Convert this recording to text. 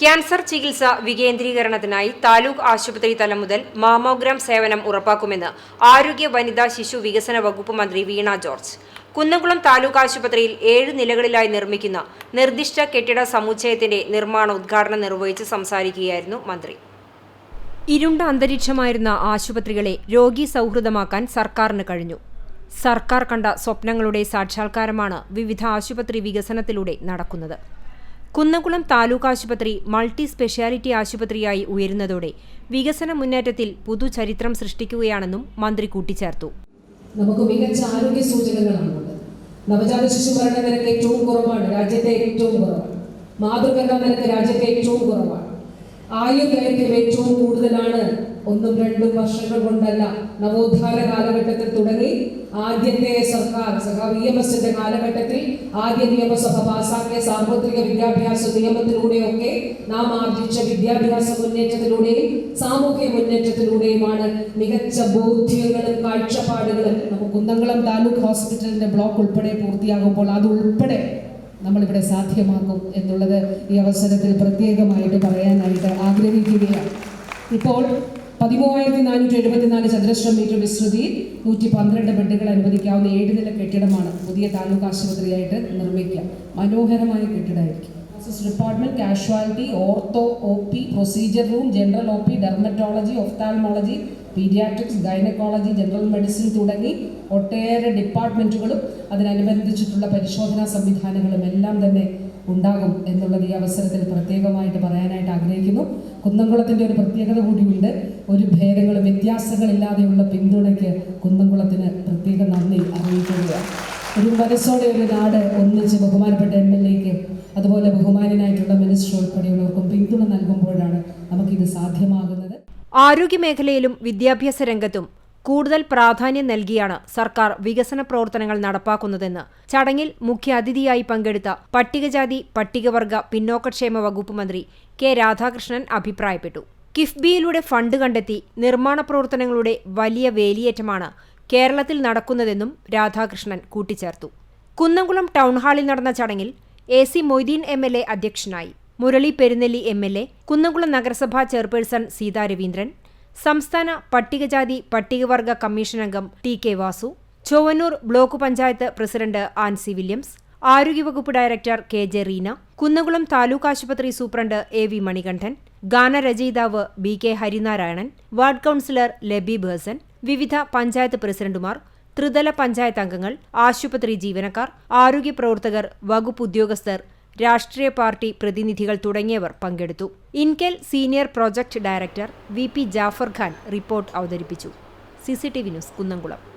Cancer ചികിത്സ വികേന്ദ്രീകരണത്തിനായി താലൂക്ക് ആശുപത്രി തലം മുതൽ മാമോഗ്രാം സേവനം ഉറപ്പാക്കുമെന്ന് ആരോഗ്യ വനിതാ ശിശു വികസന വകുപ്പ് മന്ത്രി വീണ ജോർജ്. കുന്നംകുളം താലൂക്ക് ആശുപത്രിയിൽ ഏഴ് നിലകളിലായി നിർമ്മിക്കുന്ന നിർദ്ദിഷ്ട കെട്ടിട സമുച്ചയത്തിന്റെ നിർമ്മാണ ഉദ്ഘാടനം നിർവഹിച്ച് സംസാരിക്കുകയായിരുന്നു മന്ത്രി. ഇരുണ്ട അന്തരീക്ഷമായിരുന്ന ആശുപത്രികളെ രോഗി സൗഹൃദമാക്കാൻ സർക്കാരിന് കഴിഞ്ഞു. സർക്കാർ കണ്ട സ്വപ്നങ്ങളുടെ സാക്ഷാത്കാരമാണ് വിവിധ ആശുപത്രി വികസനത്തിലൂടെ നടക്കുന്നത്. കുന്നംകുളം താലൂക്ക് ആശുപത്രി മൾട്ടി സ്പെഷ്യാലിറ്റി ആശുപത്രിയായി ഉയരുന്നതോടെ വികസന മുന്നേറ്റത്തിൽ പുതുചരിത്രം സൃഷ്ടിക്കുകയാണെന്നും മന്ത്രി കൂട്ടിച്ചേർത്തു. നമുക്ക് മികച്ച ആരോഗ്യ സൂചകങ്ങളാണുള്ളത് നവജാത ശിശു മരണ നിരക്ക് ഏറ്റവും കുറവാണ് രാജ്യത്തെ ഏറ്റവും കുറവാണ്. മാതൃമരണ നിരക്ക് രാജ്യത്തെ ഏറ്റവും കുറവാണ്. ആയുർദൈർഘ്യം ഏറ്റവും കൂടുതലാണ്. ഒന്നും രണ്ടും വർഷങ്ങൾ കൊണ്ടല്ല നവോത്ഥാന കാലഘട്ടത്തിൽ തുടങ്ങി ആദ്യത്തെ സർക്കാർ സർക്കാർ ഇ എം എസിന്റെ കാലഘട്ടത്തിൽ ആദ്യ നിയമസഭ പാസാക്കിയ സാർവത്രിക വിദ്യാഭ്യാസ നിയമത്തിലൂടെയൊക്കെ നാം ആർജിച്ച വിദ്യാഭ്യാസ മുന്നേറ്റത്തിലൂടെയും സാമൂഹ്യ മുന്നേറ്റത്തിലൂടെയുമാണ് മികച്ച ബോധ്യങ്ങളും കാഴ്ചപ്പാടുകളും നമുക്ക് കുന്നംകുളം താലൂക്ക് ഹോസ്പിറ്റലിന്റെ ബ്ലോക്ക് ഉൾപ്പെടെ പൂർത്തിയാകുമ്പോൾ അത് ഉൾപ്പെടെ നമ്മളിവിടെ സാധ്യമാക്കും എന്നുള്ളത് ഈ അവസരത്തിൽ പ്രത്യേകമായിട്ട് പറയാനായിട്ട് ആഗ്രഹിക്കുകയാണ്. ഇപ്പോൾ പതിമൂവായിരത്തി നാനൂറ്റി എഴുപത്തിനാല് ചതുരശ്ര മീറ്റർ വിസ്തൃതിയിൽ നൂറ്റി പന്ത്രണ്ട് ബെഡുകൾ അനുവദിക്കാവുന്ന ഏഴ് നില കെട്ടിടമാണ് പുതിയ താലൂക്ക് ആശുപത്രിയായിട്ട് നിർമ്മിക്കുക. മനോഹരമായ കെട്ടിടമായിരിക്കും department casualty ortho O P procedure room general O P dermatology ophthalmology pediatrics gynaecology general medicine തുടങ്ങി ഒട്ടേറെ ഡിപ്പാർട്ട്മെന്റുകളും അതിനനുബന്ധിച്ചിട്ടുള്ള പരിശോധനാ സംവിധാനങ്ങളും എല്ലാം തന്നെ ഉണ്ടാകും എന്നുള്ളത് ഈ അവസരത്തിൽ പ്രത്യേകമായിട്ട് പറയാനായിട്ട് ആഗ്രഹിക്കുന്നു. കുന്നംകുളത്തിന്റെ ഒരു പ്രത്യേകത കൂടിയുണ്ട്. ഒരു ഭേദങ്ങളും വ്യത്യാസങ്ങളില്ലാതെയുള്ള പിന്തുണയ്ക്ക് കുന്നംകുളത്തിന് പ്രത്യേക നന്ദി അറിയിക്കുക ഒരു മനസ്സോടെ ഒരു നാട് ഒന്നിച്ച് ബഹുമാനപ്പെട്ട എം എൽ എക്ക് അതുപോലെ ബഹുമാനനായിട്ടുള്ള മിനിസ്റ്റർ ഉൾപ്പെടെയുള്ളവർക്കും പിന്തുണ നൽകുമ്പോഴാണ് നമുക്കിത് സാധ്യമാകുന്നത്. ആരോഗ്യമേഖലയിലും വിദ്യാഭ്യാസ രംഗത്തും കൂടുതൽ പ്രാധാന്യം നൽകിയാണ് സർക്കാർ വികസന പ്രവർത്തനങ്ങൾ നടപ്പാക്കുന്നതെന്ന്. ചടങ്ങിൽ മുഖ്യാതിഥിയായി പങ്കെടുത്ത പട്ടികജാതി പട്ടികവർഗ പിന്നോക്കക്ഷേമ വകുപ്പ് മന്ത്രി കെ രാധാകൃഷ്ണൻ അഭിപ്രായപ്പെട്ടു. കിഫ്ബിയിലൂടെ ഫണ്ട് കണ്ടെത്തി നിർമ്മാണ പ്രവർത്തനങ്ങളുടെ വലിയ വേലിയേറ്റമാണ് കേരളത്തിൽ നടക്കുന്നതെന്നും രാധാകൃഷ്ണൻ കൂട്ടിച്ചേർത്തു. കുന്നംകുളം ടൗൺഹാളിൽ നടന്ന ചടങ്ങിൽ A C Moideen M L A അധ്യക്ഷനായി. Murali Perunnelli M L A Kunnamkulam നഗരസഭാ ചെയർപേഴ്സൺ സീതാ രവീന്ദ്രൻ സംസ്ഥാന പട്ടികജാതി പട്ടികവർഗ കമ്മീഷൻ അംഗം T K Vasu Chowwannur block panchayat president Ancy Williams ആരോഗ്യവകുപ്പ് director K J Reena Kunnamkulam taluk ആശുപത്രി സൂപ്രണ്ട് എ വി മണികണ്ഠൻ ഗാനരചയിതാവ് B K Harinarayanan ward councillor Labi Basen വിവിധ പഞ്ചായത്ത് പ്രസിഡന്റുമാർ ത്രിതല പഞ്ചായത്ത് അംഗങ്ങൾ ആശുപത്രി ജീവനക്കാർ ആരോഗ്യ പ്രവർത്തകർ വകുപ്പ് ഉദ്യോഗസ്ഥർ രാഷ്ട്രീയ പാർട്ടി പ്രതിനിധികൾ തുടങ്ങിയവർ പങ്കെടുത്തു. INKEL senior project director V P Jaffar Khan report അവതരിപ്പിച്ചു. C C T V news Kunnamkulam.